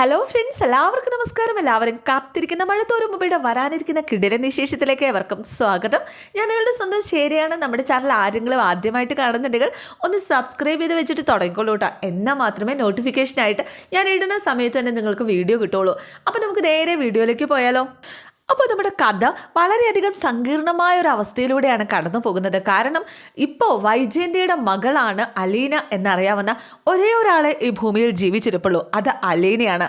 Hello friends എല്ലാവർക്കും നമസ്കാരം. എല്ലാവരും കാത്തിരിക്കുന്ന മഴത്തോരും മുമ്പയുടെ വരാനിരിക്കുന്ന കിടിലൻ വിശേഷത്തിലേക്ക് ഏവർക്കും സ്വാഗതം. ഞാൻ നിങ്ങളുടെ സ്വന്തം ശരിയാണ്. നമ്മുടെ ചാനൽ ആരെങ്കിലും ആദ്യമായിട്ട് കാണുന്നുണ്ടെങ്കിൽ ഒന്ന് സബ്സ്ക്രൈബ് ചെയ്ത് വെച്ചിട്ട് തുടങ്ങിക്കോളൂ കേട്ടോ എന്നാൽ മാത്രമേ നോട്ടിഫിക്കേഷനായിട്ട് ഞാൻ ഇടുന്ന സമയത്ത് തന്നെ നിങ്ങൾക്ക് വീഡിയോ കിട്ടുള്ളൂ. അപ്പോൾ നമുക്ക് നേരെ വീഡിയോയിലേക്ക് പോയാലോ? അപ്പോൾ നമ്മുടെ കഥ വളരെയധികം സങ്കീർണമായ ഒരു അവസ്ഥയിലൂടെയാണ് കടന്നു പോകുന്നത് കാരണം ഇപ്പോൾ വൈജയന്തിയുടെ മകളാണ് അലീന എന്നറിയാവുന്ന ഒരേ ഒരാളെ ഈ ഭൂമിയിൽ ജീവിച്ചിരിപ്പുള്ളൂ. അത് അലീനയാണ്.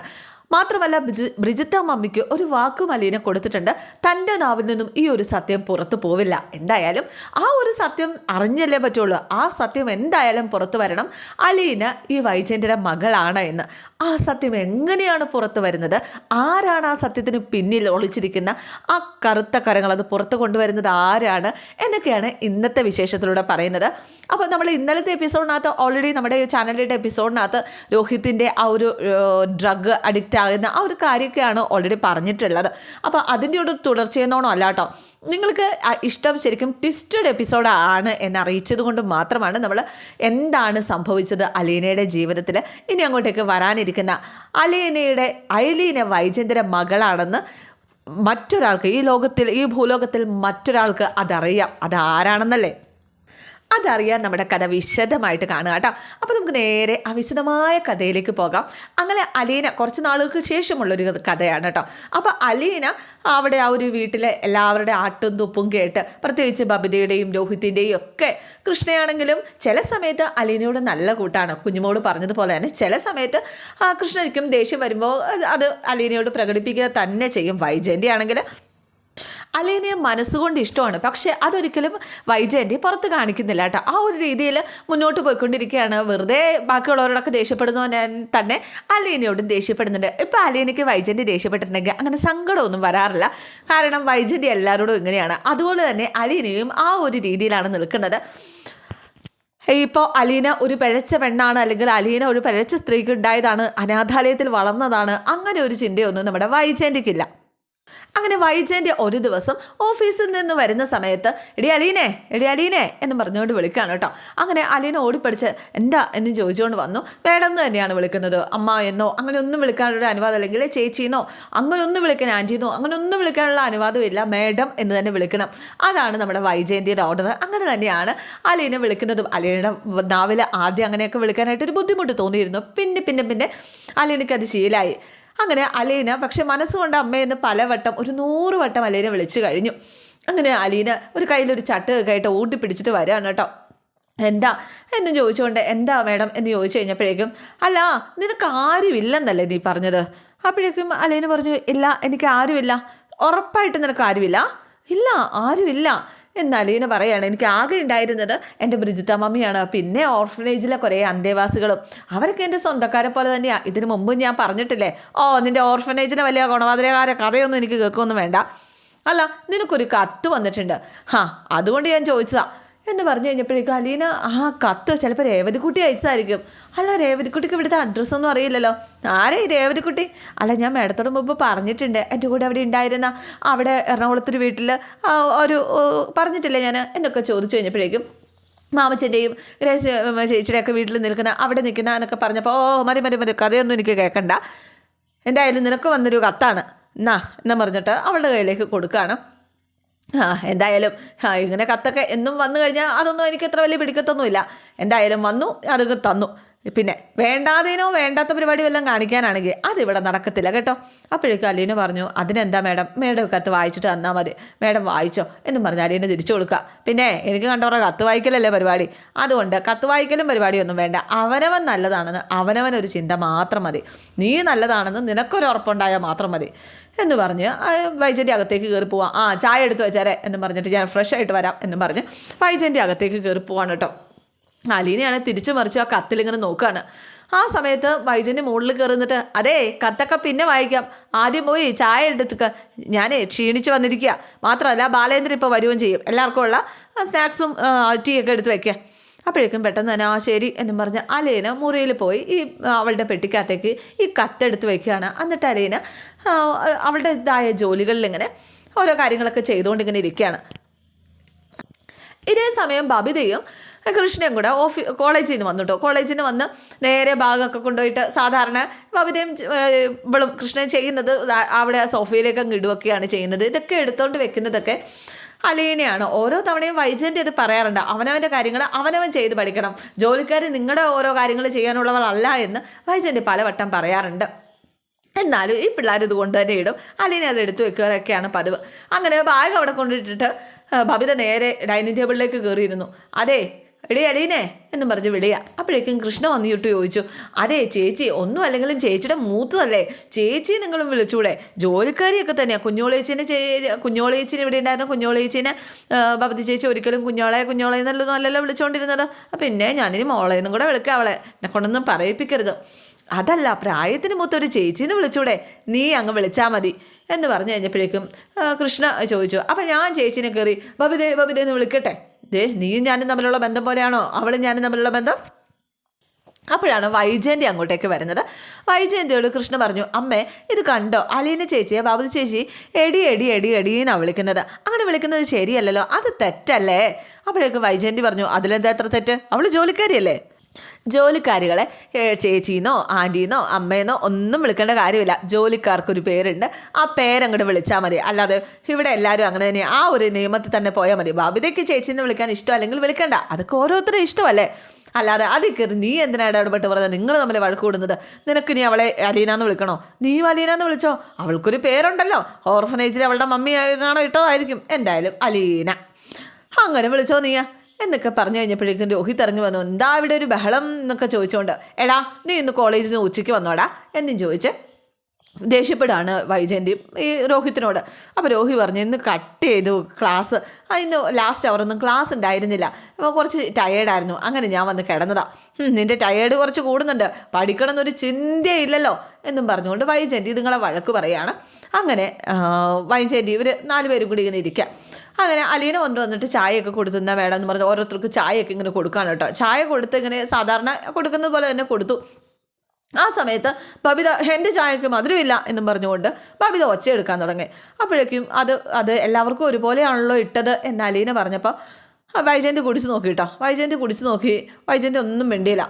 മാത്രമല്ല ബ്രിജി ബ്രിജിത്ത മമ്മിക്ക് ഒരു വാക്ക് മലീന കൊടുത്തിട്ടുണ്ട്. തന്റെ നാവിൽ നിന്നും ഈ ഒരു സത്യം പുറത്തു പോവില്ല. എന്തായാലും ആ ഒരു സത്യം അറിഞ്ഞല്ലേ പറ്റുള്ളൂ. ആ സത്യം എന്തായാലും പുറത്തു വരണം. അലീന ഈ വൈജയന്റെ മകളാണ് എന്ന്. ആ സത്യം എങ്ങനെയാണ് പുറത്തു വരുന്നത്? ആരാണ് ആ സത്യത്തിന് പിന്നിൽ ഒളിച്ചിരിക്കുന്ന? ആ കറുത്ത കരങ്ങൾ അത് പുറത്ത് കൊണ്ടുവരുന്നത് ആരാണ് എന്നൊക്കെയാണ് ഇന്നത്തെ വിശേഷത്തിലൂടെ പറയുന്നത്. അപ്പോൾ നമ്മൾ ഇന്നലത്തെ എപ്പിസോഡിനകത്ത് ഓൾറെഡി നമ്മുടെ ചാനലിന്റെ എപ്പിസോഡിനകത്ത് രോഹിത്തിന്റെ ആ ഒരു ഡ്രഗ് അഡിക്റ്റ് ആകുന്ന ആ ഒരു കാര്യമൊക്കെയാണ് ഓൾറെഡി പറഞ്ഞിട്ടുള്ളത്. അപ്പോൾ അതിന്റെ ഒരു തുടർച്ചയെന്നോണോ അല്ല കേട്ടോ. നിങ്ങൾക്ക് ഇഷ്ടം ശരിക്കും ട്വിസ്റ്റഡ് എപ്പിസോഡ് ആണ് എന്ന് അറിയിച്ചത് കൊണ്ട് മാത്രമാണ് നമ്മൾ എന്താണ് സംഭവിച്ചത് അലീനയുടെ ജീവിതത്തിൽ ഇനി അങ്ങോട്ടേക്ക് വരാനിരിക്കുന്ന അലീനയുടെ ഐലീന വൈജന്ദ്ര മകളാണെന്ന് മറ്റൊരാൾക്ക് ഈ ലോകത്തിൽ ഈ ഭൂലോകത്തിൽ മറ്റൊരാൾക്ക് അതറിയാം. അതാരാണെന്നല്ലേ അതറിയാൻ നമ്മുടെ കഥ വിശദമായിട്ട് കാണുക കേട്ടോ. അപ്പോൾ നമുക്ക് നേരെ ആ വിശദമായ കഥയിലേക്ക് പോകാം. അങ്ങനെ അലീന കുറച്ച് നാളുകൾക്ക് ശേഷമുള്ളൊരു കഥയാണ് കേട്ടോ. അപ്പോൾ അലീന അവിടെ ആ ഒരു വീട്ടിലെ എല്ലാവരുടെ ആട്ടും തുപ്പും കേട്ട് പ്രത്യേകിച്ച് ബബിതയുടെയും രോഹിത്തിന്റെയും ഒക്കെ കൃഷ്ണയാണെങ്കിലും ചില സമയത്ത് അലീനയോട് നല്ല കൂട്ടാണ്. കുഞ്ഞുമോട് പറഞ്ഞതുപോലെ തന്നെ ചില സമയത്ത് കൃഷ്ണയ്ക്കും ദേഷ്യം വരുമ്പോൾ അത് അലീനയോട് പ്രകടിപ്പിക്കുക തന്നെ ചെയ്യും. വൈജയന്റെ ആണെങ്കിൽ അലീനയെ മനസ്സുകൊണ്ട് ഇഷ്ടമാണ്. പക്ഷേ അതൊരിക്കലും വൈജയന്തി പുറത്ത് കാണിക്കുന്നില്ല കേട്ടോ. ആ ഒരു രീതിയിൽ മുന്നോട്ട് പോയിക്കൊണ്ടിരിക്കുകയാണ്. വെറുതെ ബാക്കിയുള്ളവരോടൊക്കെ ദേഷ്യപ്പെടുന്നവനെ തന്നെ അലീനയോടും ദേഷ്യപ്പെടുന്നുണ്ട്. ഇപ്പം അലീനയ്ക്ക് വൈജയന്തി ദേഷ്യപ്പെട്ടിട്ടുണ്ടെങ്കിൽ അങ്ങനെ സങ്കടമൊന്നും വരാറില്ല. കാരണം വൈജയന്തി എല്ലാവരോടും ഇങ്ങനെയാണ്. അതുപോലെ തന്നെ അലീനയും ആ ഒരു രീതിയിലാണ് നിൽക്കുന്നത്. ഇപ്പോൾ അലീന ഒരു പിഴച്ച പെണ്ണാണ്. അല്ലെങ്കിൽ അലീന ഒരു പിഴച്ച സ്ത്രീക്ക് ഉണ്ടായതാണ്. അനാഥാലയത്തിൽ വളർന്നതാണ്. അങ്ങനെ ഒരു ചിന്തയൊന്നും നമ്മുടെ വൈജയന്തിക്കില്ല. അങ്ങനെ വൈജയന്റെ ഒരു ദിവസം ഓഫീസിൽ നിന്ന് വരുന്ന സമയത്ത് എടി അലീനെ എടി അലീനെ എന്ന് പറഞ്ഞുകൊണ്ട് വിളിക്കുകയാണ് കേട്ടോ. അങ്ങനെ അലീന ഓടിപ്പടിച്ച് എന്താ? എന്ന് ചോദിച്ചുകൊണ്ട് വന്നു. വേണം എന്ന് തന്നെയാണ് വിളിക്കുന്നത്. അമ്മ എന്നോ അങ്ങനെ ഒന്നും വിളിക്കാനുള്ള അനുവാദം അല്ലെങ്കിൽ ചേച്ചിന്നോ അങ്ങനെ ഒന്നും വിളിക്കാൻ ആന്റിന്നോ അങ്ങനെ ഒന്നും വിളിക്കാനുള്ള അനുവാദമില്ല മേഡം എന്ന് തന്നെ വിളിക്കണം. അതാണ് നമ്മുടെ വൈജയന്തിയുടെ ഓർഡർ അങ്ങനെ തന്നെയാണ് അലീനെ വിളിക്കുന്നതും അലീനയുടെ നാവിലെ ആദ്യം അങ്ങനെയൊക്കെ വിളിക്കാനായിട്ട് ഒരു ബുദ്ധിമുട്ട് തോന്നിയിരുന്നു. പിന്നെ പിന്നെ പിന്നെ അലീനയ്ക്ക് അത് ശീലമായി അങ്ങനെ അലീന പക്ഷെ മനസ്സുകൊണ്ട് അമ്മയെന്ന് പലവട്ടം ഒരു നൂറ് വട്ടം അലീന വിളിച്ചു കഴിഞ്ഞു. അങ്ങനെ അലീന ഒരു കയ്യിലൊരു ചട്ട് ആയിട്ട് ഊട്ടി പിടിച്ചിട്ട് വരാണ് കേട്ടോ. എന്താ? എന്ന് ചോദിച്ചുകൊണ്ട് എന്താ മേഡം? എന്ന് ചോദിച്ചു കഴിഞ്ഞപ്പോഴേക്കും അല്ല നിനക്ക് ആരുമില്ലെന്നല്ലേ നീ പറഞ്ഞത്? അപ്പോഴേക്കും അലീന പറഞ്ഞു ഇല്ല എനിക്ക് ആരുമില്ല. ഉറപ്പായിട്ട് നിനക്ക് ആരുമില്ല. ഇല്ല ആരുമില്ല. എന്ന് അലീന പറയുകയാണ് എനിക്ക് ആകെ ഉണ്ടായിരുന്നത് എന്റെ ബ്രിജിത്ത മമ്മിയാണ്. പിന്നെ ഓർഫനേജിലെ കുറേ അന്തേവാസികളും. അവരൊക്കെ എന്റെ സ്വന്തക്കാരെ പോലെ തന്നെയാണ് ഇതിനു മുമ്പ് ഞാൻ പറഞ്ഞിട്ടില്ലേ? ഓ നിന്റെ ഓർഫനേജിനെ വലിയ ഗുണവാതിരകാര കഥയൊന്നും എനിക്ക് കേൾക്കൊന്നും വേണ്ട. അല്ല നിനക്കൊരു കത്ത് വന്നിട്ടുണ്ട്. ഹാ അതുകൊണ്ട് ഞാൻ ചോദിച്ചതാ. എന്ന് പറഞ്ഞു കഴിഞ്ഞപ്പോഴേക്കും അലീന ആ കത്ത് ചിലപ്പോൾ രേവതിക്കുട്ടി അയച്ചതായിരിക്കും അല്ല രേവതിക്കുട്ടിക്ക് ഇവിടുത്തെ അഡ്രസ്സൊന്നും അറിയില്ലല്ലോ. ആരേ രേവതിക്കുട്ടി? അല്ല ഞാൻ മേഡത്തോട് മുമ്പ് പറഞ്ഞിട്ടുണ്ട്. എന്റെ കൂടെ അവിടെ ഉണ്ടായിരുന്ന അവിടെ എറണാകുളത്തൊരു വീട്ടിൽ ഒരു പറഞ്ഞിട്ടില്ല പറഞ്ഞിട്ടില്ലേ ഞാൻ? എന്നൊക്കെ ചോദിച്ചു കഴിഞ്ഞപ്പോഴേക്കും മാമച്ചന്റെയും രേശ ചേച്ചിയുടെയൊക്കെ വീട്ടിൽ നിൽക്കുന്ന അവിടെ നിൽക്കുന്ന എന്നൊക്കെ പറഞ്ഞപ്പോൾ ഓ മതി മതി മതി കഥയൊന്നും എനിക്ക് കേൾക്കണ്ട. എന്തായാലും നിനക്ക് വന്നൊരു കത്താണ്. എന്നാ എന്ന് പറഞ്ഞിട്ട് അവളുടെ കയ്യിലേക്ക് കൊടുക്കുകയാണ്. ആ എന്തായാലും ഇങ്ങനെ കത്തൊക്കെ എന്നും വന്നു കഴിഞ്ഞാൽ അതൊന്നും എനിക്ക് അത്ര വലിയ പിടിക്കത്തൊന്നുമില്ല. എന്തായാലും വന്നു അത് തന്നു. പിന്നെ വേണ്ടാതേനോ വേണ്ടാത്ത പരിപാടി വല്ലതും കാണിക്കാനാണെങ്കിൽ അതിവിടെ നടക്കത്തില്ല കേട്ടോ. അപ്പോഴേക്കും അലീന പറഞ്ഞു അതിനെന്താ മേഡം? മേഡം കത്ത് വായിച്ചിട്ട് തന്നാൽ മതി. മേഡം വായിച്ചോ. എന്ന് പറഞ്ഞ് അലീന തിരിച്ചു കൊടുക്കുക. പിന്നെ എനിക്ക് കണ്ടോറ കത്ത് വായിക്കലല്ലേ പരിപാടി? അതുകൊണ്ട് കത്ത് വായിക്കലും പരിപാടിയൊന്നും വേണ്ട. അവനവൻ നല്ലതാണെന്ന് അവനവൻ ഒരു ചിന്ത മാത്രം മതി. നീ നല്ലതാണെന്ന് നിനക്കൊരു ഉറപ്പുണ്ടായാൽ മാത്രം മതി. എന്ന് പറഞ്ഞ് വൈജന്റെ അകത്തേക്ക് കയറി പോവാം. ആ ചായ എടുത്ത് വെച്ചാരേ എന്ന് പറഞ്ഞിട്ട് ഞാൻ ഫ്രഷ് ആയിട്ട് വരാം എന്ന് പറഞ്ഞ് വൈജന്റെ അകത്തേക്ക് കയറി പോവാണ് കേട്ടോ. അലീനയാണ് തിരിച്ചു മറിച്ചു ആ കത്തിലിങ്ങനെ നോക്കുകയാണ് ആ സമയത്ത് വൈജന്റെ മുകളിൽ കയറുന്നിട്ട് അതേ കത്തൊക്കെ പിന്നെ വായിക്കാം. ആദ്യം പോയി ചായ എടുത്തുക്ക. ഞാനേ ക്ഷീണിച്ച് വന്നിരിക്കുക മാത്രമല്ല ബാലേന്ദ്രൻ ഇപ്പോൾ വരികയും ചെയ്യും. എല്ലാവർക്കും ഉള്ള സ്നാക്സും ടീ ഒക്കെ എടുത്ത് വയ്ക്കുക അപ്പോഴേക്കും പെട്ടെന്ന് തന്നെ ആ ശരി എന്നും പറഞ്ഞ് അലേന മുറിയിൽ പോയി ഈ അവളുടെ പെട്ടിക്കകത്തേക്ക് ഈ കത്തെടുത്ത് വയ്ക്കുകയാണ് എന്നിട്ട് അലേന അവളുടെ ഇതായ ജോലികളിൽ ഇങ്ങനെ ഓരോ കാര്യങ്ങളൊക്കെ ചെയ്തുകൊണ്ടിങ്ങനെ ഇരിക്കുകയാണ്. ഇതേ സമയം ബബിതയും കൃഷ്ണയും കൂടെ ഓഫീ കോളേജിൽ നിന്ന് വന്നു കേട്ടോ കോളേജിൽ നിന്ന് വന്ന് നേരെ ബാഗൊക്കെ കൊണ്ടുപോയിട്ട് സാധാരണ ഭവിതയും ഇവളും കൃഷ്ണൻ ചെയ്യുന്നത് അവിടെ ആ സോഫയിലേക്ക് അങ്ങ് ഇടുകയൊക്കെയാണ് ചെയ്യുന്നത്. ഇതൊക്കെ എടുത്തുകൊണ്ട് വെക്കുന്നതൊക്കെ അലീനയാണ്. ഓരോ തവണയും വൈജയന്തി അത് പറയാറുണ്ട്. അവനവന്റെ കാര്യങ്ങൾ അവനവൻ ചെയ്ത് പഠിക്കണം. ജോലിക്കാർ നിങ്ങളുടെ ഓരോ കാര്യങ്ങൾ ചെയ്യാനുള്ളവരല്ല എന്ന് വൈജയന്തി പലവട്ടം പറയാറുണ്ട്. എന്നാലും ഈ പിള്ളേർ ഇത് കൊണ്ട് തന്നെ ഇടും. അലീനെ അത് എടുത്തു വെക്കുകയൊക്കെയാണ് പതിവ്. അങ്ങനെ ബാഗ് അവിടെ കൊണ്ടിട്ടിട്ട് ഭവിത നേരെ ഡൈനിങ് ടേബിളിലേക്ക് കയറിയിരുന്നു. അതെ എടി അലീനെ എന്നും പറഞ്ഞ് വിളിയ. അപ്പോഴേക്കും കൃഷ്ണ വന്നിട്ട് ചോദിച്ചു അതെ ചേച്ചി ഒന്നും അല്ലെങ്കിലും ചേച്ചിയുടെ മൂത്തതല്ലേ? ചേച്ചി നിങ്ങളും വിളിച്ചൂടെ? ജോലിക്കാരിയൊക്കെ തന്നെയാണ് കുഞ്ഞോളേച്ചിനെ ചേ കുഞ്ഞോളേച്ചിന് ഇവിടെ ഉണ്ടായിരുന്ന. കുഞ്ഞോളേച്ചിനെ ബബിത ചേച്ചി ഒരിക്കലും കുഞ്ഞോളെ കുഞ്ഞോളെ എന്നല്ലൊന്നും അല്ലല്ലോ വിളിച്ചുകൊണ്ടിരുന്നത് പിന്നെ ഞാനിനി മോളെ എന്നും കൂടെ വിളിക്കാം അവളെ. എന്നെ കൊണ്ടൊന്നും പറയിപ്പിക്കരുത്. അതല്ല പ്രായത്തിന് മൂത്ത ഒരു ചേച്ചീന്ന് വിളിച്ചൂടെ. നീ അങ്ങ് വിളിച്ചാൽ മതി. എന്ന് പറഞ്ഞു കഴിഞ്ഞപ്പോഴേക്കും കൃഷ്ണ ചോദിച്ചു അപ്പം ഞാൻ ചേച്ചീനെ കയറി ബബിതേ ബബിതേ എന്ന് വിളിക്കട്ടെ? ദേ നീയും ഞാനും തമ്മിലുള്ള ബന്ധം പോലെയാണോ? അവളും ഞാനും തമ്മിലുള്ള ബന്ധം? അപ്പോഴാണ് വൈജയന്തി അങ്ങോട്ടേക്ക് വരുന്നത്. വൈജയന്തിയോട് കൃഷ്ണ പറഞ്ഞു അമ്മേ ഇത് കണ്ടോ? അലീന ചേച്ചിയെ ബാബു ചേച്ചി എടി എടി എടി എടി എന്നാണ് വിളിക്കുന്നത്. അങ്ങനെ വിളിക്കുന്നത് ശരിയല്ലല്ലോ അത് തെറ്റല്ലേ? അപ്പോഴേക്ക് വൈജയന്തി പറഞ്ഞു അതിലെന്താ എത്ര തെറ്റ്? അവൾ ജോലിക്കാരിയല്ലേ? ജോലിക്കാരികളെ ചേച്ചിന്നോ ആന്റീന്നോ അമ്മേന്നോ ഒന്നും വിളിക്കേണ്ട കാര്യമില്ല. ജോലിക്കാർക്കൊരു പേരുണ്ട്. ആ പേരങ്ങോട്ട് വിളിച്ചാൽ മതി. അല്ലാതെ ഇവിടെ എല്ലാവരും അങ്ങനെ തന്നെ ആ ഒരു നിയമത്തിൽ തന്നെ പോയാൽ മതി. ബാബിതയ്ക്ക് ചേച്ചീന്ന് വിളിക്കാൻ ഇഷ്ടം അല്ലെങ്കിൽ വിളിക്കണ്ട. അതൊക്കെ ഓരോരുത്തരും ഇഷ്ടമല്ലേ? അല്ലാതെ അതിൽ കയറി നീ എന്തിനാണ് ഇടപെട്ട് പറഞ്ഞത് നിങ്ങൾ തമ്മിൽ വഴക്ക് കൂടുന്നത്. നിനക്ക് നീ അവളെ അലീന എന്ന് വിളിക്കണോ? നീ അലീന എന്ന് വിളിച്ചോ? അവൾക്കൊരു പേരുണ്ടല്ലോ. ഓർഫനേജിൽ അവളുടെ മമ്മി ആയിരുന്നാണോ ഇട്ടതായിരിക്കും. എന്തായാലും അലീന. അങ്ങനെ വിളിച്ചോ നീയാ? എന്നൊക്കെ പറഞ്ഞു കഴിഞ്ഞപ്പോഴേക്കും രോഹിത് ഇറങ്ങി വന്നു. എന്താ ഇവിടെ ഒരു ബഹളം? എന്നൊക്കെ ചോദിച്ചുകൊണ്ട് എടാ നീ ഇന്ന് കോളേജിൽ നിന്ന് ഉച്ചയ്ക്ക് വന്നോടാ എന്നും ചോദിച്ച് ദേഷ്യപ്പെടാണ് വൈജയന്തി ഈ രോഹിത്തിനോട്. അപ്പോൾ രോഹി പറഞ്ഞു ഇന്ന് കട്ട് ചെയ്തു ക്ലാസ് ഇന്ന് ലാസ്റ്റ് അവറൊന്നും ക്ലാസ് ഉണ്ടായിരുന്നില്ല. അപ്പോൾ കുറച്ച് ടയേർഡായിരുന്നു അങ്ങനെ ഞാൻ വന്ന് കിടന്നതാ. നിന്റെ ടയേർഡ് കുറച്ച് കൂടുന്നുണ്ട്. പഠിക്കണം എന്നൊരു ചിന്തയില്ലല്ലോ എന്നും പറഞ്ഞുകൊണ്ട് വൈജയന്തി നിങ്ങളെ വഴക്ക് പറയാണ്. അങ്ങനെ വൈജയന്തി ഇവർ നാലുപേരും കൂടി ഇങ്ങനെ ഇരിക്കുക അങ്ങനെ അലീന കൊണ്ട് വന്നിട്ട് ചായയൊക്കെ കൊടുത്തുന്ന മേഡം എന്ന് പറഞ്ഞ് ഓരോരുത്തർക്ക് ചായയൊക്കെ ഇങ്ങനെ കൊടുക്കാണ് കേട്ടോ. ചായ കൊടുത്ത് ഇങ്ങനെ സാധാരണ കൊടുക്കുന്നത് പോലെ തന്നെ കൊടുത്തു. ആ സമയത്ത് ബബിത എന്റെ ചായക്ക് മധുരമില്ല എന്നും പറഞ്ഞുകൊണ്ട് ബബിത ഒച്ച എടുക്കാൻ തുടങ്ങി. അപ്പോഴേക്കും അത് അത് എല്ലാവർക്കും ഒരുപോലെയാണല്ലോ ഇട്ടത് എന്ന് അലീന പറഞ്ഞപ്പോൾ വൈജയന്തി കുടിച്ച് നോക്കി കേട്ടോ. വൈജയന്തി കുടിച്ച് നോക്കി. വൈജയന്തി ഒന്നും മിണ്ടിയില്ല.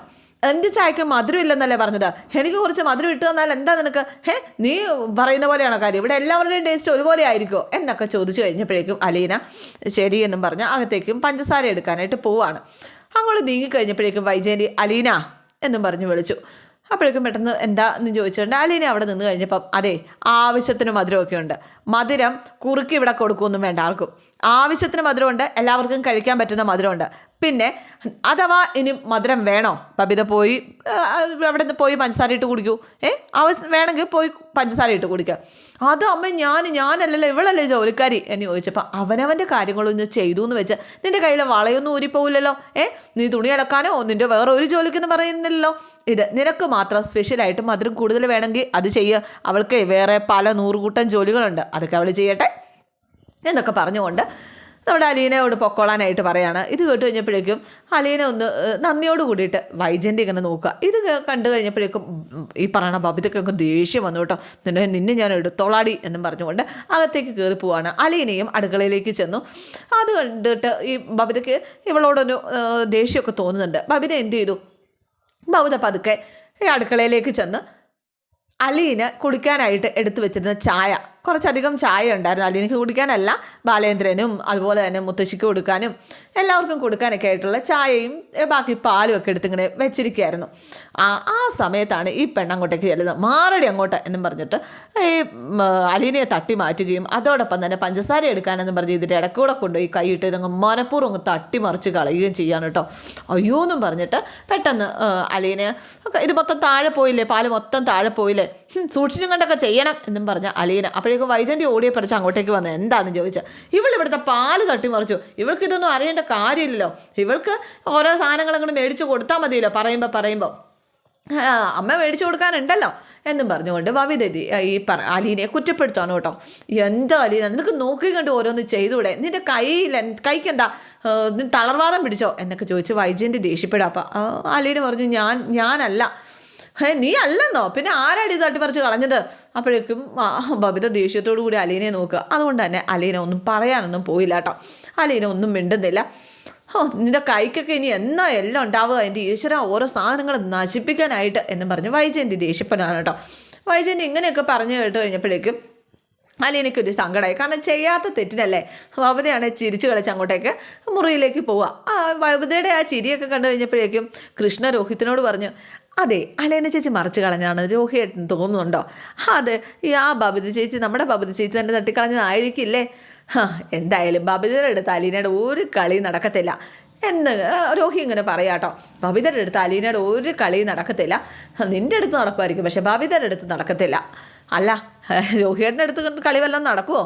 എന്റെ ചായക്ക് മധുരം ഇല്ലെന്നല്ലേ പറഞ്ഞത്? എനിക്ക് കുറച്ച് മധുരം ഇട്ട് തന്നാൽ എന്താ നിനക്ക്? ഹേ നീ പറയുന്ന പോലെയാണോ കാര്യം? ഇവിടെ എല്ലാവരുടെയും ടേസ്റ്റ് ഒരുപോലെ ആയിരിക്കുമോ എന്നൊക്കെ ചോദിച്ചു കഴിഞ്ഞപ്പോഴേക്കും അലീന ശരി എന്നും പറഞ്ഞ് അകത്തേക്കും പഞ്ചസാര എടുക്കാനായിട്ട് പോവാണ്. അങ്ങോട്ട് നീങ്ങിക്കഴിഞ്ഞപ്പോഴേക്കും വൈജയന്തി അലീന എന്നും പറഞ്ഞ് വിളിച്ചു. അപ്പോഴേക്കും പെട്ടെന്ന് എന്താ? എന്ന് ചോദിച്ചിട്ടുണ്ട് അലീന അവിടെ നിന്ന് കഴിഞ്ഞപ്പം അതെ ആവശ്യത്തിന് മധുരമൊക്കെ ഉണ്ട്. മധുരം കുറുക്കി ഇവിടെ കൊടുക്കുമൊന്നും വേണ്ട ആർക്കും. ആവശ്യത്തിന് മധുരമുണ്ട് എല്ലാവർക്കും കഴിക്കാൻ പറ്റുന്ന മധുരമുണ്ട്. പിന്നെ അഥവാ ഇനി മധുരം വേണോ? ബബിത പോയി അവിടെ നിന്ന് പോയി പഞ്ചസാര ഇട്ട് കുടിക്കൂ. ഏ? ആവശ്യം വേണമെങ്കിൽ പോയി പഞ്ചസാര ഇട്ട് കുടിക്കുക അത് അമ്മ ഞാൻ ഞാനല്ലല്ലോ ഇവളല്ലേ ജോലിക്കാരി എന്ന് ചോദിച്ചപ്പോൾ അവനവന്റെ കാര്യങ്ങളൊന്നും ചെയ്തു എന്ന് വെച്ച് നിന്റെ കയ്യിലെ വളയൊന്നും ഊരിപ്പോവില്ലല്ലോ. ഏ? നീ തുണി അലക്കാനോ നിന്റെ വേറെ ഒരു ജോലിക്കെന്ന് പറയുന്നില്ലല്ലോ. ഇത് നിനക്ക് മാത്രം സ്പെഷ്യലായിട്ട് മധുരം കൂടുതൽ വേണമെങ്കിൽ അത് ചെയ്യുക അവൾക്ക് വേറെ പല നൂറുകൂട്ടം ജോലികളുണ്ട്. അതൊക്കെ അവൾ ചെയ്യട്ടെ എന്നൊക്കെ പറഞ്ഞുകൊണ്ട് നമ്മുടെ അലീനയോട് പൊക്കോളാനായിട്ട് പറയാണ്. ഇത് കേട്ട് കഴിഞ്ഞപ്പോഴേക്കും അലീന ഒന്ന് നന്ദിയോട് കൂടിയിട്ട് വൈജന്റെ ഇങ്ങനെ നോക്കുക. ഇത് കണ്ടു കഴിഞ്ഞപ്പോഴേക്കും ഈ പറയണ ബബിതക്കൊക്കെ ദേഷ്യം വന്നു കേട്ടോ. നിന്നെ നിന്നെ ഞാൻ എടുത്തോളാടി എന്നും പറഞ്ഞുകൊണ്ട് അകത്തേക്ക് കയറി പോവാണ്. അലീനയും അടുക്കളയിലേക്ക് ചെന്നു. അത് കണ്ടിട്ട് ഈ ബബിതയ്ക്ക് ഇവളോടൊരു ദേഷ്യമൊക്കെ തോന്നുന്നുണ്ട്. ബബിത എന്ത് ചെയ്തു? ബബിത പതുക്കെ ഈ അടുക്കളയിലേക്ക് ചെന്ന് അലീന കുടിക്കാനായിട്ട് എടുത്തു വെച്ചിരുന്ന ചായ കുറച്ചധികം ചായ ഉണ്ടായിരുന്നു. അലീനക്ക് കുടിക്കാനല്ല ബാലേന്ദ്രനും അതുപോലെ തന്നെ മുത്തശ്ശിക്ക് കൊടുക്കാനും എല്ലാവർക്കും കൊടുക്കാനൊക്കെ ആയിട്ടുള്ള ചായയും ബാക്കി പാലും ഒക്കെ എടുത്തിങ്ങനെ വെച്ചിരിക്കുകയായിരുന്നു. ആ ആ സമയത്താണ് ഈ പെണ്ണങ്ങോട്ടേക്ക് ചെല്ലുന്നത്. മാറടി അങ്ങോട്ട് എന്നും പറഞ്ഞിട്ട് ഈ അലീനയെ തട്ടി മാറ്റുകയും അതോടൊപ്പം തന്നെ പഞ്ചസാര എടുക്കാനെന്നും പറഞ്ഞ് ഇതിന്റെ ഇടക്കൂടെ കൊണ്ടുപോയി കൈയിട്ട് ഇതങ്ങ് മനപ്പൂർവം അങ്ങ് തട്ടിമറിച്ച് കളയുകയും ചെയ്യാണ് കേട്ടോ. അയ്യോ എന്നും പറഞ്ഞിട്ട് പെട്ടെന്ന് അലീനെ ഇത് മൊത്തം താഴെ പോയില്ലേ? പാൽ മൊത്തം താഴെ പോയില്ലേ? സൂക്ഷിച്ചും കണ്ടൊക്കെ ചെയ്യണം എന്നും പറഞ്ഞ അലീന. അപ്പോഴേക്കും വൈജന്റെ ഓടിയെ പഠിച്ച് അങ്ങോട്ടേക്ക് വന്നത് എന്താണെന്ന് ചോദിച്ചാൽ ഇവൾ ഇവിടുത്തെ പാൽ തട്ടിമറിച്ചു. ഇവൾക്ക് ഇതൊന്നും അറിയേണ്ട കാര്യമില്ലല്ലോ. ഇവൾക്ക് ഓരോ സാധനങ്ങൾ അങ്ങോട്ട് മേടിച്ച് കൊടുത്താൽ മതിയല്ലോ പറയുമ്പോൾ പറയുമ്പോൾ അമ്മ മേടിച്ചു കൊടുക്കാനുണ്ടല്ലോ എന്നും പറഞ്ഞുകൊണ്ട് വവിതതി ഈ പറ അലീനയെ കുറ്റപ്പെടുത്താണ് കേട്ടോ. എന്തോ അലീന നിനക്ക് നോക്കി കണ്ട് ഓരോന്ന് ചെയ്തുകൂടെ നിന്റെ കയ്യിൽ കൈക്ക് എന്താ തളർവാദം പിടിച്ചോ? എന്നൊക്കെ ചോദിച്ച് വൈജയന്തി ദേഷ്യപ്പെടുക അപ്പം അലീന പറഞ്ഞു ഞാൻ ഞാനല്ല. നീ അല്ലെന്നോ? പിന്നെ ആരാടി ഇത് തട്ടിപ്പറിച്ച് കളഞ്ഞത്? അപ്പോഴേക്കും ബബിത ദേഷ്യത്തോടു കൂടി അലീനെ നോക്കുക. അതുകൊണ്ട് തന്നെ അലീന ഒന്നും പറയാനൊന്നും പോയില്ല കേട്ടോ. അലീന ഒന്നും മിണ്ടുന്നില്ല. ഓ നിന്റെ കൈക്കൊക്കെ ഇനി എന്നാ എല്ലാം ഉണ്ടാവുക? എന്റെ ഈശ്വര ഓരോ സാധനങ്ങൾ നശിപ്പിക്കാനായിട്ട് എന്ന് പറഞ്ഞ് വൈജയന്തി ദേഷ്യപ്പെടാണ് കേട്ടോ. വൈജയന്തി ഇങ്ങനെയൊക്കെ പറഞ്ഞു കേട്ട് കഴിഞ്ഞപ്പോഴേക്കും അലീനയ്ക്കൊരു സങ്കടമായി കാരണം ചെയ്യാത്ത തെറ്റിനല്ലേ? ഭവതയാണ് ചിരിച്ചു കളിച്ച് അങ്ങോട്ടേക്ക് മുറിയിലേക്ക് പോവുക. ആ ഭവതയുടെ ആ ചിരിയൊക്കെ കണ്ടു കഴിഞ്ഞപ്പോഴേക്കും കൃഷ്ണ രോഹിത്തിനോട് പറഞ്ഞു അതെ അലേന ചേച്ചി മറിച്ച് കളഞ്ഞാണ് രോഹിയേട്ടൻ തോന്നുന്നുണ്ടോ? അതെ. ഈ ആ ബബിത ചേച്ചി നമ്മുടെ ബബിത ചേച്ചി തന്നെ തട്ടിക്കളഞ്ഞതായിരിക്കില്ലേ? ഹാ എന്തായാലും ബബിതയുടെ അടുത്ത് അലീനയുടെ ഒരു കളി നടക്കത്തില്ല. എന്ന് രോഹി ഇങ്ങനെ പറയാട്ടോ. ബബിതരുടെ അടുത്ത് അലീനയുടെ ഒരു കളി നടക്കത്തില്ല. നിന്റെ അടുത്ത് നടക്കുമായിരിക്കും പക്ഷെ ബബിതരുടെ അടുത്ത് നടക്കത്തില്ല. അല്ല രോഹിയേട്ടന്റെ അടുത്ത് കണ്ട് കളി വല്ലതും നടക്കുമോ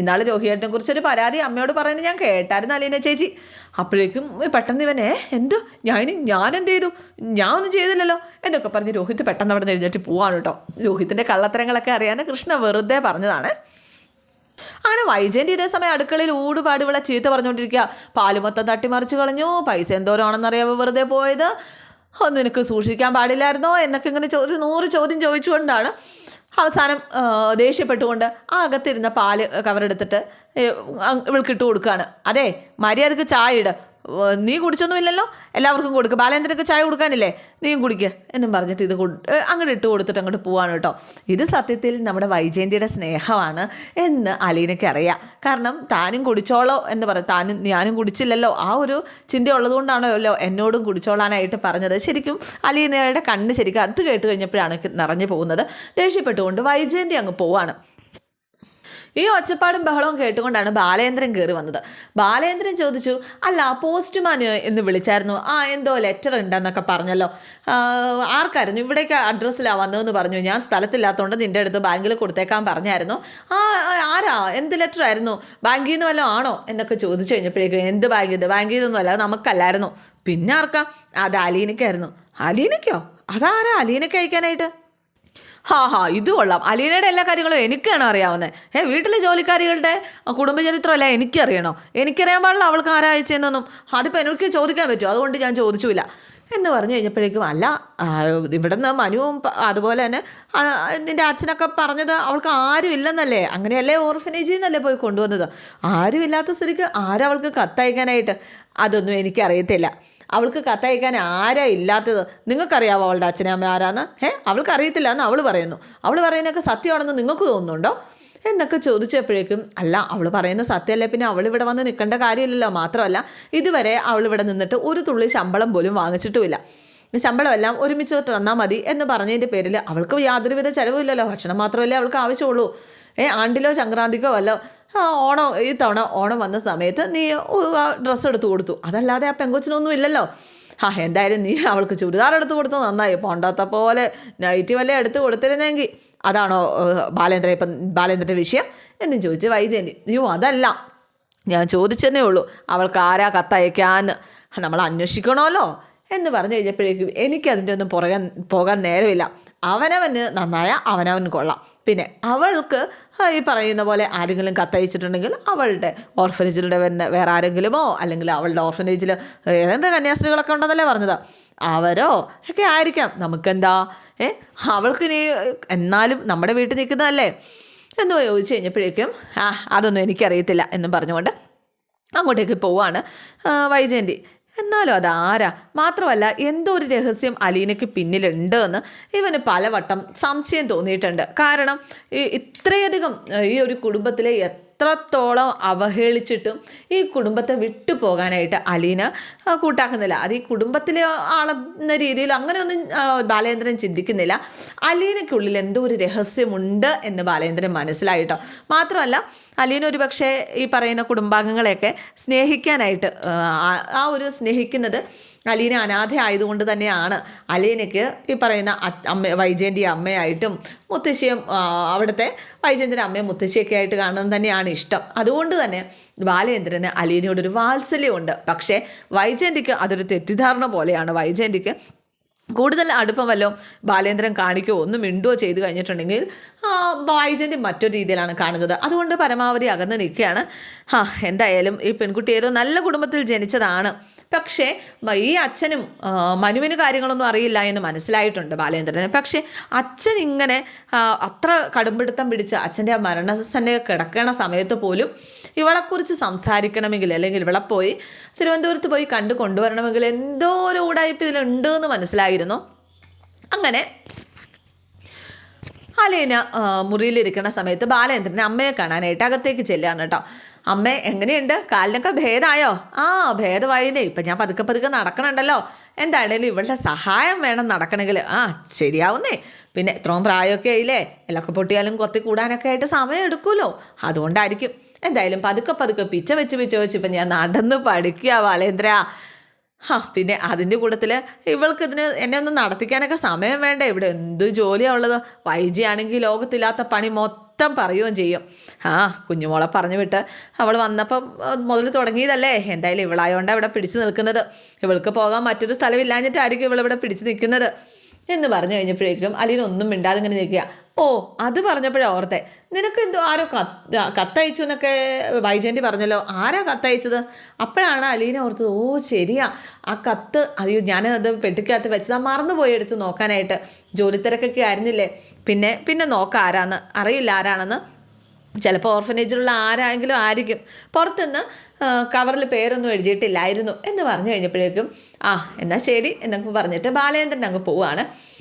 ഇന്നാൾ രോഹിയേട്ടനെ കുറിച്ചൊരു പരാതി അമ്മയോട് പറയുന്നത് ഞാൻ കേട്ടായിരുന്നു അലീന ചേച്ചി. അപ്പോഴേക്കും പെട്ടെന്ന് ഇവനെ എന്തോ? ഞാൻ ഞാൻ എന്ത് ചെയ്തു? ഞാൻ ഒന്നും ചെയ്തില്ലല്ലോ? എന്നൊക്കെ പറഞ്ഞ് രോഹിത് പെട്ടെന്ന് അവിടെ നിന്ന് എഴുന്നേറ്റ് പോവാണ് കേട്ടോ. രോഹിത്തിന്റെ കള്ളത്തരങ്ങളൊക്കെ അറിയാൻ കൃഷ്ണ വെറുതെ പറഞ്ഞതാണ്. അങ്ങനെ വൈജയന്തി ഇതേ സമയം അടുക്കളയിൽ ഊടുപാടുവിള ചീത്ത പറഞ്ഞുകൊണ്ടിരിക്കുക. പാൽ മൊത്തം തട്ടിമറിച്ച് കളഞ്ഞു. പൈസ എന്തോരാണെന്നറിയാവോ വെറുതെ പോയത്? ഓ നിനക്ക് സൂക്ഷിക്കാൻ പാടില്ലായിരുന്നോ എന്നൊക്കെ ഇങ്ങനെ ചോ ഒരു നൂറ് ചോദ്യം ചോദിച്ചുകൊണ്ടാണ് അവസാനം ദേഷ്യപ്പെട്ടുകൊണ്ട് ആ അകത്തിരുന്ന പാൽ കവറെടുത്തിട്ട് ഇവൾക്ക് ഇട്ട് കൊടുക്കുകയാണ് അതെ മര്യാദയ്ക്ക് ചായ ഇട്. നീ കുടിച്ചൊന്നുമില്ലല്ലോ? എല്ലാവർക്കും കൊടുക്കുക ബാലേന്ദ്രക്ക് ചായ കൊടുക്കാനില്ലേ? നീയും കുടിക്കുക എന്നും പറഞ്ഞിട്ട് ഇത് അങ്ങോട്ട് ഇട്ട് കൊടുത്തിട്ട് അങ്ങോട്ട് പോവാണ് കേട്ടോ. ഇത് സത്യത്തിൽ നമ്മുടെ വൈജയന്തിയുടെ സ്നേഹമാണ് എന്ന് അലീനയ്ക്ക് അറിയാം. കാരണം താനും കുടിച്ചോളോ എന്ന് പറയും താനും ഞാനും കുടിച്ചില്ലല്ലോ. ആ ഒരു ചിന്ത ഉള്ളതുകൊണ്ടാണല്ലോ എന്നോടും കുടിച്ചോളാനായിട്ട് പറഞ്ഞത്. ശരിക്കും അലീനയുടെ കണ്ണ് ശരിക്കും അത് കേട്ട് കഴിഞ്ഞപ്പോഴാണ് നിറഞ്ഞു പോകുന്നത്. ദേഷ്യപ്പെട്ടുകൊണ്ട് വൈജയന്തി അങ്ങ് പോവാണ്. ഈ ഒച്ചപ്പാടും ബഹളവും കേട്ടുകൊണ്ടാണ് ബാലേന്ദ്രൻ കയറി വന്നത്. ബാലേന്ദ്രൻ ചോദിച്ചു അല്ല പോസ്റ്റ്മാൻ എന്ന് വിളിച്ചായിരുന്നു. ആ എന്തോ ലെറ്റർ ഉണ്ടെന്നൊക്കെ പറഞ്ഞല്ലോ. ആർക്കായിരുന്നു? ഇവിടേക്ക് അഡ്രസ്സിലാണ് വന്നതെന്ന് പറഞ്ഞു. ഞാൻ സ്ഥലത്തില്ലാത്തതുകൊണ്ട് നിന്റെ അടുത്ത് ബാങ്കിൽ കൊടുത്തേക്കാൻ പറഞ്ഞായിരുന്നു. ആ ആരാ? എന്ത് ലെറ്റർ ആയിരുന്നു? ബാങ്കിൽ നിന്ന് വല്ലതും ആണോ? എന്നൊക്കെ ചോദിച്ചു കഴിഞ്ഞപ്പോഴേക്കും എന്ത് ബാങ്കിൽ നിന്ന് ബാങ്കിൽ നിന്നൊന്നും അല്ലാതെ നമുക്കല്ലായിരുന്നു. പിന്നെ ആർക്കാ? അത് അലീനയ്ക്കായിരുന്നു. അലീനയ്ക്കോ? അതാരാ അലീനയ്ക്ക് അയക്കാനായിട്ട്? ഹാ ഹാ ഇത് കൊള്ളാം. അലീനയുടെ എല്ലാ കാര്യങ്ങളും എനിക്കാണ് അറിയാവുന്നത് ഏ വീട്ടിലെ ജോലിക്കാരികളുടെ കുടുംബചരിത്രമല്ല എനിക്കറിയണോ? എനിക്കറിയാൻ പാടില്ല അവൾക്ക് ആരാ അയച്ചതെന്നൊന്നും. അതിപ്പോൾ എനിക്ക് ചോദിക്കാൻ പറ്റുമോ? അതുകൊണ്ട് ഞാൻ ചോദിച്ചില്ല എന്ന് പറഞ്ഞു കഴിഞ്ഞപ്പോഴേക്കും അല്ല ഇവിടുന്ന് മനുവും അതുപോലെ തന്നെ നിന്റെ അച്ഛനൊക്കെ പറഞ്ഞത് അവൾക്ക് ആരും ഇല്ലെന്നല്ലേ? അങ്ങനെയല്ലേ ഓർഫനേജിൽ നിന്നല്ലേ പോയി കൊണ്ടുവന്നത്? ആരും ഇല്ലാത്ത സ്ഥിതിക്ക് ആരവൾക്ക് കത്തയക്കാനായിട്ട്? അതൊന്നും എനിക്കറിയത്തില്ല. അവൾക്ക് കത്തയക്കാൻ ആരാ ഇല്ലാത്തത്? നിങ്ങൾക്കറിയാവോ അവളുടെ അച്ഛനമ്മ ആരാന്ന്? ഏ അവൾക്ക് അറിയത്തില്ല എന്ന് അവൾ പറയുന്നു. അവൾ പറയുന്നതൊക്കെ സത്യമാണെന്ന് നിങ്ങൾക്ക് തോന്നുന്നുണ്ടോ? എന്നൊക്കെ ചോദിച്ചപ്പോഴേക്കും അല്ല അവൾ പറയുന്ന സത്യമല്ലേ? പിന്നെ അവൾ ഇവിടെ വന്ന് നിൽക്കേണ്ട കാര്യമില്ലല്ലോ. മാത്രമല്ല ഇതുവരെ അവൾ ഇവിടെ നിന്നിട്ട് ഒരു തുള്ളി ശമ്പളം പോലും വാങ്ങിച്ചിട്ടുമില്ല. ശമ്പളമെല്ലാം ഒരുമിച്ച് തന്നാൽ മതി എന്ന് പറഞ്ഞതിന്റെ പേരിൽ അവൾക്ക് യാതൊരുവിധ ചിലവുമില്ലല്ലോ. ഭക്ഷണം മാത്രമല്ലേ അവൾക്ക് ആവശ്യമുള്ളൂ. ഏ ആണ്ടിലോ സംക്രാന്തിക്കോ അല്ലോ ഓണം ഈ തവണ ഓണം വന്ന സമയത്ത് നീ ഡ്രസ്സ് എടുത്തു കൊടുത്തു. അതല്ലാതെ ആ പെങ്കൊച്ചിനൊന്നും ഇല്ലല്ലോ. ആ എന്തായാലും നീ അവൾക്ക് ചുരിദാർ എടുത്തു കൊടുത്തു. നന്നായി പോണ്ടാത്ത പോലെ നൈറ്റി വല്ല എടുത്തു കൊടുത്തിരുന്നെങ്കിൽ അതാണോ ബാലേന്ദ്ര ഇപ്പം ബാലേന്ദ്രന്റെ വിഷയം? എന്നും ചോദിച്ച് വൈജയന്തി അയ്യോ അതല്ല. ഞാൻ ചോദിച്ചതന്നേ ഉള്ളൂ അവൾക്ക് ആരാ കത്തയക്കാന്ന് നമ്മൾ അന്വേഷിക്കണമല്ലോ എന്ന് പറഞ്ഞു കഴിഞ്ഞപ്പോഴേക്കും എനിക്കതിന്റെ ഒന്നും പുറകെ പോകാൻ നേരമില്ല. അവനവന് നന്നായ അവനവൻ കൊള്ളാം. പിന്നെ അവൾക്ക് ഈ പറയുന്ന പോലെ ആരെങ്കിലും കത്തയച്ചിട്ടുണ്ടെങ്കിൽ അവളുടെ ഓർഫനേജിലൂടെ വരുന്ന വേറെ ആരെങ്കിലുമോ അല്ലെങ്കിൽ അവളുടെ ഓർഫനേജിൽ ഏതെന്ത് കന്യാസ്ത്രീകളൊക്കെ ഉണ്ടെന്നല്ലേ പറഞ്ഞത്? അവരോ? ഒക്കെ ആയിരിക്കാം. നമുക്കെന്താ? ഏ? അവൾക്ക് ഇനി എന്നാലും നമ്മുടെ വീട്ടിൽ നിൽക്കുന്നതല്ലേ? എന്ന് ചോദിച്ചു കഴിഞ്ഞപ്പോഴേക്കും ആ അതൊന്നും എനിക്കറിയത്തില്ല എന്നും പറഞ്ഞുകൊണ്ട് അങ്ങോട്ടേക്ക് പോവാണ് വൈജയന്തി. എന്നാലും അതാരാ? മാത്രമല്ല എന്തോ ഒരു രഹസ്യം അലീനയ്ക്ക് പിന്നിലുണ്ട് എന്ന് ഇവന് പലവട്ടം സംശയം തോന്നിയിട്ടുണ്ട്. കാരണം ഈ ഇത്രയധികം ഈ ഒരു കുടുംബത്തിലെ എത്രത്തോളം അവഹേളിച്ചിട്ടും ഈ കുടുംബത്തെ വിട്ടു പോകാനായിട്ട് അലീന കൂട്ടാക്കുന്നില്ല. അത് ഈ കുടുംബത്തിലെ ആളെന്ന രീതിയിൽ അങ്ങനെയൊന്നും ബാലേന്ദ്രൻ ചിന്തിക്കുന്നില്ല. അലീനയ്ക്കുള്ളിൽ എന്തോ ഒരു രഹസ്യമുണ്ട് എന്ന് ബാലേന്ദ്രൻ മനസ്സിലായിട്ടോ. മാത്രമല്ല അലീന ഒരു പക്ഷേ ഈ പറയുന്ന കുടുംബാംഗങ്ങളെയൊക്കെ സ്നേഹിക്കാനായിട്ട് ആ, ഒരു സ്നേഹിക്കുന്നത് അലീന അനാഥ ആയതുകൊണ്ട് തന്നെയാണ്. അലീനയ്ക്ക് ഈ പറയുന്ന അമ്മ വൈജയന്റെ അമ്മയായിട്ടും മുത്തശ്ശിയും അവിടുത്തെ വൈജയന്റെ അമ്മയും മുത്തശ്ശിയൊക്കെ ആയിട്ട് കാണുന്നത് തന്നെയാണ് ഇഷ്ടം. അതുകൊണ്ട് തന്നെ ബാലേന്ദ്രന് അലീനയോടൊരു വാത്സല്യമുണ്ട്. പക്ഷേ വൈജയന്തിക്ക് അതൊരു തെറ്റിദ്ധാരണ പോലെയാണ്. വൈജയന്തിക്ക് കൂടുതൽ അടുപ്പം വല്ലോ ബാലേന്ദ്രൻ കാണിക്കുകയോ ഒന്നും മിണ്ടുകയോ ചെയ്തു കഴിഞ്ഞിട്ടുണ്ടെങ്കിൽ വൈജയന്തി മറ്റൊരു രീതിയിലാണ് കാണുന്നത്. അതുകൊണ്ട് പരമാവധി അകന്ന് നിൽക്കുകയാണ്. ആ എന്തായാലും ഈ പെൺകുട്ടി ഏതോ നല്ല കുടുംബത്തിൽ ജനിച്ചതാണ്. പക്ഷേ ഈ അച്ഛനും മനുവിന് കാര്യങ്ങളൊന്നും അറിയില്ല എന്ന് മനസ്സിലായിട്ടുണ്ട് ബാലേന്ദ്രന്. പക്ഷേ അച്ഛൻ ഇങ്ങനെ അത്ര കടുംപിടുത്തം പിടിച്ച് അച്ഛന്റെ മരണസന്നെ കിടക്കണ സമയത്ത് പോലും ഇവളെക്കുറിച്ച് സംസാരിക്കണമെങ്കിൽ അല്ലെങ്കിൽ ഇവളെ പോയി തിരുവനന്തപുരത്ത് പോയി കണ്ടു കൊണ്ടുവരണമെങ്കിൽ എന്തോ ഒരു ഉടായ്പ ഇതിലുണ്ട് എന്ന് മനസ്സിലായിരുന്നു. അങ്ങനെ അലേന മുറിയിലിരിക്കുന്ന സമയത്ത് ബാലേന്ദ്രൻ അമ്മയെ കാണാനായിട്ട് അകത്തേക്ക് ചെല്ലുകയാണ് കേട്ടോ. അമ്മ എങ്ങനെയുണ്ട്? കാലിനൊക്കെ ഭേദമായോ ആ ഭേദമായിന്നേ ഇപ്പം ഞാൻ പതുക്കെ പതുക്കെ നടക്കണുണ്ടല്ലോ. എന്താണേലും ഇവളുടെ സഹായം വേണം നടക്കണമെങ്കിൽ ആ ശരിയാവുന്നേ. പിന്നെ ഇത്രയും പ്രായമൊക്കെ ആയില്ലേ. എല്ലൊക്കെ പൊട്ടിയാലും കൊത്തി കൂടാനൊക്കെ ആയിട്ട് സമയം എടുക്കുമല്ലോ. അതുകൊണ്ടായിരിക്കും. എന്തായാലും പതുക്കെ പതുക്കെ പിച്ച വെച്ച് പിച്ച വെച്ച് ഇപ്പം ഞാൻ നടന്ന് പഠിക്കുക ബാലേന്ദ്ര ഹാ പിന്നെ അതിന്റെ കൂട്ടത്തിൽ ഇവൾക്ക് ഇതിന് എന്നെ ഒന്ന് നടത്തിക്കാനൊക്കെ സമയം വേണ്ടേ? ഇവിടെ എന്ത് ജോലിയാണ് ഉള്ളത്? വൈജി ആണെങ്കിൽ ലോകത്തില്ലാത്ത പണി മൊത്തം പറയുകയും ചെയ്യും. ആ കുഞ്ഞുമോളെ പറഞ്ഞു വിട്ട് അവൾ വന്നപ്പം മുതൽ തുടങ്ങിയതല്ലേ? എന്തായാലും ഇവളായോണ്ടാണ് ഇവിടെ പിടിച്ചു നിൽക്കുന്നത്. ഇവൾക്ക് പോകാൻ മറ്റൊരു സ്ഥലമില്ലാഞ്ഞിട്ടായിരിക്കും ഇവളിവിടെ പിടിച്ചു നിൽക്കുന്നത്. എന്ന് പറഞ്ഞു കഴിഞ്ഞപ്പോഴേക്കും അലീന ഒന്നും മിണ്ടാതെ ഇങ്ങനെ നിൽക്കുക. ഓ അത് പറഞ്ഞപ്പോഴേ ഓർത്തെ. നിനക്ക് എന്തോ ആരോ കത്ത് കത്തയച്ചു എന്നൊക്കെ വൈജയന്തി പറഞ്ഞല്ലോ. ആരാ കത്തയച്ചത്? അപ്പോഴാണ് അലീന ഓർത്തത് ഓ ശരിയാ. ആ കത്ത് അയ്യോ ഞാനത് പെട്ടിക്കകത്ത് വെച്ചതാ. മറന്നുപോയി എടുത്ത് നോക്കാനായിട്ട്. ജോലി തിരക്കൊക്കെ ആയിരുന്നില്ലേ? പിന്നെ പിന്നെ നോക്കാം ആരാന്ന്. അറിയില്ല ആരാണെന്ന്. ചിലപ്പോൾ ഓർഫനേജിലുള്ള ആരെങ്കിലും ആയിരിക്കും. പുറത്തുനിന്ന് കവറിൽ പേരൊന്നും എഴുതിയിട്ടില്ലായിരുന്നു എന്ന് പറഞ്ഞു കഴിഞ്ഞപ്പോഴേക്കും ആ എന്നാൽ ശരി എന്നൊക്കെ പറഞ്ഞിട്ട് ബാലേന്ദ്രൻ അങ്ങ് പോവാണ്.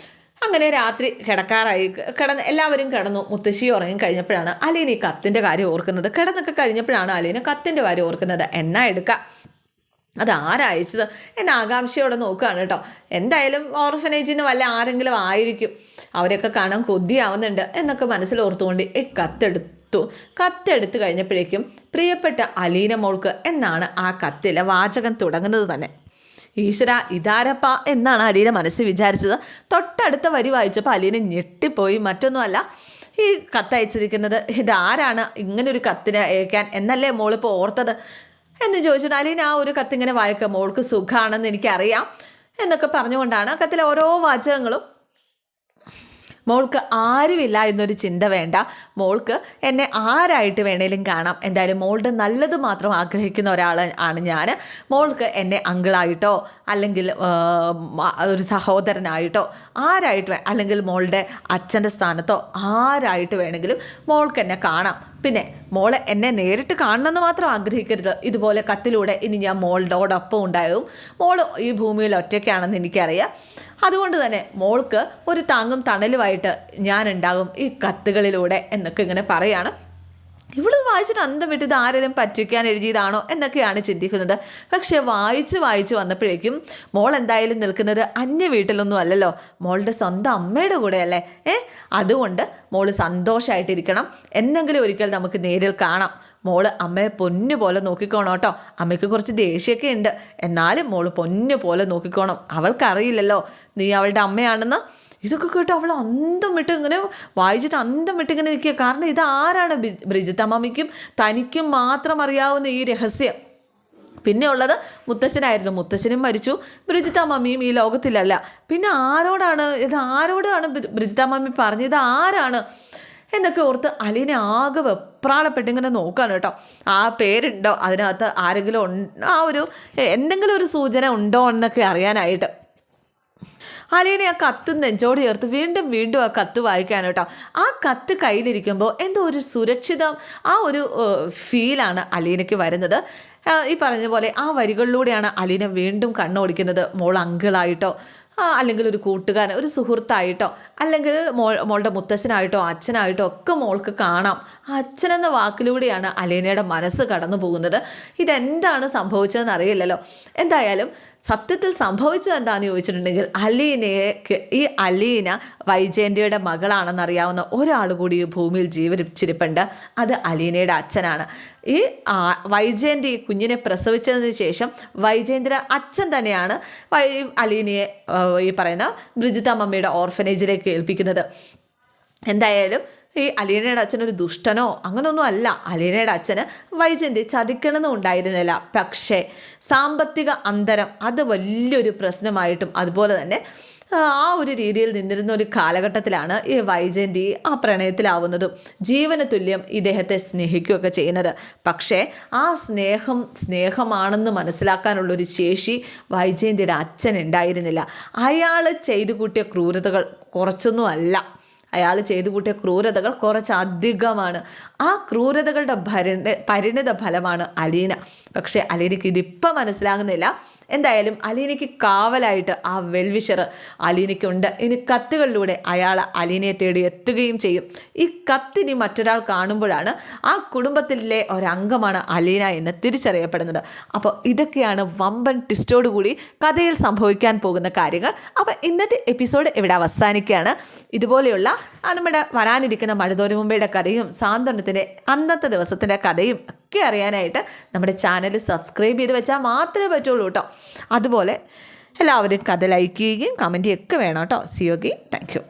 അങ്ങനെ രാത്രി കിടക്കാറായി കിടന്ന് എല്ലാവരും കിടന്നു. മുത്തശ്ശി ഉറങ്ങി കഴിഞ്ഞപ്പോഴാണ് അലീന ഈ കത്തിന്റെ കാര്യം ഓർക്കുന്നത്. കിടന്നൊക്കെ കഴിഞ്ഞപ്പോഴാണ് അലീന കത്തിന്റെ കാര്യം ഓർക്കുന്നത്. എന്നാ എടുക്കാം. അത് ആരയച്ചത് എന്നെ ആകാംക്ഷയോടെ നോക്കുകയാണ് കേട്ടോ. എന്തായാലും ഓർഫനേജിൽ നിന്ന് വല്ല ആരെങ്കിലും ആയിരിക്കും. അവരെയൊക്കെ കാണാൻ കൊതിയാവുന്നുണ്ട് എന്നൊക്കെ മനസ്സിലോർത്തുകൊണ്ട് ഈ കത്തെടുത്തു കത്തെടുത്ത്. കഴിഞ്ഞപ്പോഴേക്കും പ്രിയപ്പെട്ട അലീന മോൾക്ക് എന്നാണ് ആ കത്തിലെ വാചകം തുടങ്ങുന്നത് തന്നെ. ഈശ്വര ഇതാരപ്പ എന്നാണ് അലീന മനസ്സ് വിചാരിച്ചത്. തൊട്ടടുത്ത വരി വായിച്ചപ്പോൾ അലീന ഞെട്ടിപ്പോയി. മറ്റൊന്നുമല്ല ഈ കത്തയച്ചിരിക്കുന്നത് ഇതാരാണ്? ഇങ്ങനൊരു കത്തിന് അയക്കാൻ എന്നല്ലേ മോളിപ്പോൾ ഓർത്തത്? എന്ന് ചോദിച്ചിട്ട് അലീന ആ ഒരു കത്തിങ്ങനെ വായിക്കുക. മോൾക്ക് സുഖമാണെന്ന് എനിക്കറിയാം എന്നൊക്കെ പറഞ്ഞുകൊണ്ടാണ് കത്തിലെ ഓരോ വാചകങ്ങളും മോൾക്ക് ആരുമില്ല എന്നൊരു ചിന്ത വേണ്ട. മോൾക്ക് എന്നെ ആരായിട്ട് വേണേലും കാണാം. എന്തായാലും മോളുടെ നല്ലത് മാത്രം ആഗ്രഹിക്കുന്ന ഒരാൾ ആണ് ഞാൻ മോൾക്ക് എന്നെ അങ്കിളായിട്ടോ അല്ലെങ്കിൽ ഒരു സഹോദരനായിട്ടോ ആരായിട്ട് അല്ലെങ്കിൽ മോളുടെ അച്ഛന്റെ സ്ഥാനത്തോ ആരായിട്ട് വേണമെങ്കിലും മോൾക്ക് എന്നെ കാണാം. പിന്നെ മോളെ എന്നെ നേരിട്ട് കാണണമെന്ന് മാത്രം ആഗ്രഹിക്കരുത്. ഇതുപോലെ കത്തിലൂടെ ഇനി ഞാൻ മോളോടൊപ്പം ഉണ്ടാകും മോൾ ഈ ഭൂമിയിൽ ഒറ്റയ്ക്കാണെന്ന് എനിക്കറിയാം. അതുകൊണ്ട് തന്നെ മോൾക്ക് ഒരു താങ്ങും തണലുമായിട്ട് ഞാൻ ഉണ്ടാകും ഈ കത്തുകളിലൂടെ എന്നൊക്കെ ഇങ്ങനെ പറയാണ്. ഇവൾ വായിച്ചിട്ട് അന്തം വിട്ട് ഇത് ആരെങ്കിലും പറ്റിക്കാൻ എഴുതിയതാണോ എന്നൊക്കെയാണ് ചിന്തിക്കുന്നത്. പക്ഷേ വായിച്ച് വായിച്ച് വന്നപ്പോഴേക്കും മോൾ എന്തായാലും നിൽക്കുന്നത് അന്യ വീട്ടിലൊന്നും അല്ലല്ലോ. മോളുടെ സ്വന്തം അമ്മയുടെ കൂടെയല്ലേ? ഏ? അതുകൊണ്ട് മോൾ സന്തോഷമായിട്ടിരിക്കണം എന്നെങ്കിലും ഒരിക്കൽ നമുക്ക് നേരിൽ കാണാം. മോൾ അമ്മയെ പൊന്നു പോലെ നോക്കിക്കോണം കേട്ടോ. അമ്മയ്ക്ക് കുറച്ച് ദേഷ്യമൊക്കെ ഉണ്ട്. എന്നാലും മോൾ പൊന്നു പോലെ നോക്കിക്കോണം. അവൾക്കറിയില്ലല്ലോ. നീ അവളുടെ അമ്മയാണെന്ന്. ഇതൊക്കെ കേട്ട് അവൾ അന്തം വിട്ട് ഇങ്ങനെ വായിച്ചിട്ട് അന്തം വിട്ട് ഇങ്ങനെ നിൽക്കുക. കാരണം ഇത് ആരാണ് ബി- ബ്രിജിത്തമ്മയ്ക്കും തനിക്കും മാത്രം അറിയാവുന്ന ഈ രഹസ്യം. പിന്നെ ഉള്ളത് മുത്തശ്ശനായിരുന്നു. മുത്തശ്ശനും മരിച്ചു. ബ്രിജിത്ത മമ്മിയും ഈ ലോകത്തിലല്ല. പിന്നെ ആരോടാണ് ഇത് ആരോടാണ് ബ്രി- ബ്രിജിത്ത മമ്മി പറഞ്ഞത്? ആരാണ്? എന്നൊക്കെ ഓർത്ത് അലീനെ ആകെ വെപ്രാളപ്പെട്ട് ഇങ്ങനെ നോക്കാണ് കേട്ടോ. ആ പേരുണ്ടോ? അതിനകത്ത് ആരെങ്കിലും ആ ഒരു എന്തെങ്കിലും ഒരു സൂചന ഉണ്ടോ എന്നൊക്കെ അറിയാനായിട്ട്. അലീനെ ആ കത്ത് നെഞ്ചോട് ചേർത്ത് വീണ്ടും വീണ്ടും ആ കത്ത് വായിക്കാൻ കേട്ടോ. ആ കത്ത് കയ്യിലിരിക്കുമ്പോൾ എന്തോ ഒരു സുരക്ഷിതം ആ ഒരു ഫീലാണ് അലീനയ്ക്ക് വരുന്നത്. ഈ പറഞ്ഞ പോലെ ആ വരികളിലൂടെയാണ് അലീന വീണ്ടും കണ്ണോടിക്കുന്നത് മോൾ അങ്കിളായിട്ടോ അല്ലെങ്കിൽ ഒരു കൂട്ടുകാരൻ ഒരു സുഹൃത്തായിട്ടോ അല്ലെങ്കിൽ മോൾ മോളുടെ മുത്തശ്ശനായിട്ടോ അച്ഛനായിട്ടോ ഒക്കെ മോൾക്ക് കാണാം. അച്ഛനെന്ന വാക്കിലൂടെയാണ് അലീനയുടെ മനസ്സ് കടന്നു പോകുന്നത് ഇതെന്താണ് സംഭവിച്ചതെന്ന് അറിയില്ലല്ലോ. എന്തായാലും സത്യത്തിൽ സംഭവിച്ചത് എന്താണെന്ന് ചോദിച്ചിട്ടുണ്ടെങ്കിൽ അലീനയെ ഈ അലീന വൈജയന്തിയുടെ മകളാണെന്നറിയാവുന്ന ഒരാൾ കൂടി ഈ ഭൂമിയിൽ ജീവിച്ചിരിപ്പുണ്ട്. അത് അലീനയുടെ അച്ഛനാണ്. ഈ വൈജയന്തി കുഞ്ഞിനെ പ്രസവിച്ചതിന് ശേഷം വൈജയന്തിയുടെ അച്ഛൻ തന്നെയാണ് അലീനയെ ഈ പറയുന്ന ബ്രിജിത്ത മമ്മിയുടെ ഓർഫനേജിലേക്ക് ഏൽപ്പിക്കുന്നത്. എന്തായാലും ഈ അലീനയുടെ അച്ഛൻ ഒരു ദുഷ്ടനോ അങ്ങനൊന്നും അല്ല. അലീനയുടെ അച്ഛന് വൈജയന്തി ചതിക്കണമെന്നും ഉണ്ടായിരുന്നില്ല. പക്ഷേ സാമ്പത്തിക അന്തരം അത് വലിയൊരു പ്രശ്നമായിട്ടും അതുപോലെ തന്നെ ആ, ഒരു രീതിയിൽ നിന്നിരുന്ന ഒരു കാലഘട്ടത്തിലാണ് ഈ വൈജയന്തി ആ പ്രണയത്തിലാവുന്നതും ജീവന തുല്യം ഇദ്ദേഹത്തെ സ്നേഹിക്കുകയൊക്കെ ചെയ്യുന്നത്. പക്ഷേ ആ സ്നേഹം സ്നേഹമാണെന്ന് മനസ്സിലാക്കാനുള്ളൊരു ശേഷി വൈജയന്തിയുടെ അച്ഛൻ ഉണ്ടായിരുന്നില്ല. അയാൾ ചെയ്തു കൂട്ടിയ ക്രൂരതകൾ കുറച്ചൊന്നും അല്ല. അയാൾ ചെയ്തു കൂട്ടിയ ക്രൂരതകൾ കുറച്ച് അധികമാണ് ആ ക്രൂരതകളുടെ ഭരണ പരിണിത ഫലമാണ് അലീന. പക്ഷേ അലീനയ്ക്ക് ഇതിപ്പം മനസ്സിലാകുന്നില്ല. എന്തായാലും അലീനയ്ക്ക് കാവലായിട്ട് ആ വെൽവിഷർ അലീനയ്ക്കുണ്ട്. ഇനി കത്തുകളിലൂടെ അയാൾ അലീനയെ തേടി എത്തുകയും ചെയ്യും. ഈ കത്തിനി മറ്റൊരാൾ കാണുമ്പോഴാണ് ആ കുടുംബത്തിലെ ഒരംഗമാണ് അലീന എന്ന് തിരിച്ചറിയപ്പെടുന്നത്. അപ്പോൾ ഇതൊക്കെയാണ് വമ്പൻ ട്വിസ്റ്റോടുകൂടി കഥയിൽ സംഭവിക്കാൻ പോകുന്ന കാര്യങ്ങൾ. അപ്പോൾ ഇന്നത്തെ എപ്പിസോഡ് ഇവിടെ അവസാനിക്കുകയാണ്. ഇതുപോലെയുള്ള നമ്മുടെ വരാനിരിക്കുന്ന മഴതോരുമുമ്പയുടെ കഥയും സാന്ത്വനത്തിന്റെ അന്നത്തെ ദിവസത്തിന്റെ കഥയും ഒക്കെ അറിയാനായിട്ട് നമ്മുടെ ചാനൽ സബ്സ്ക്രൈബ് ചെയ്ത് വെച്ചാൽ മാത്രമേ പറ്റുള്ളൂ കേട്ടോ. അതുപോലെ എല്ലാവരും കഥ ലൈക്ക് ചെയ്യുകയും കമന്റ് ഒക്കെ വേണം കേട്ടോ. സിയോഗി താങ്ക് യു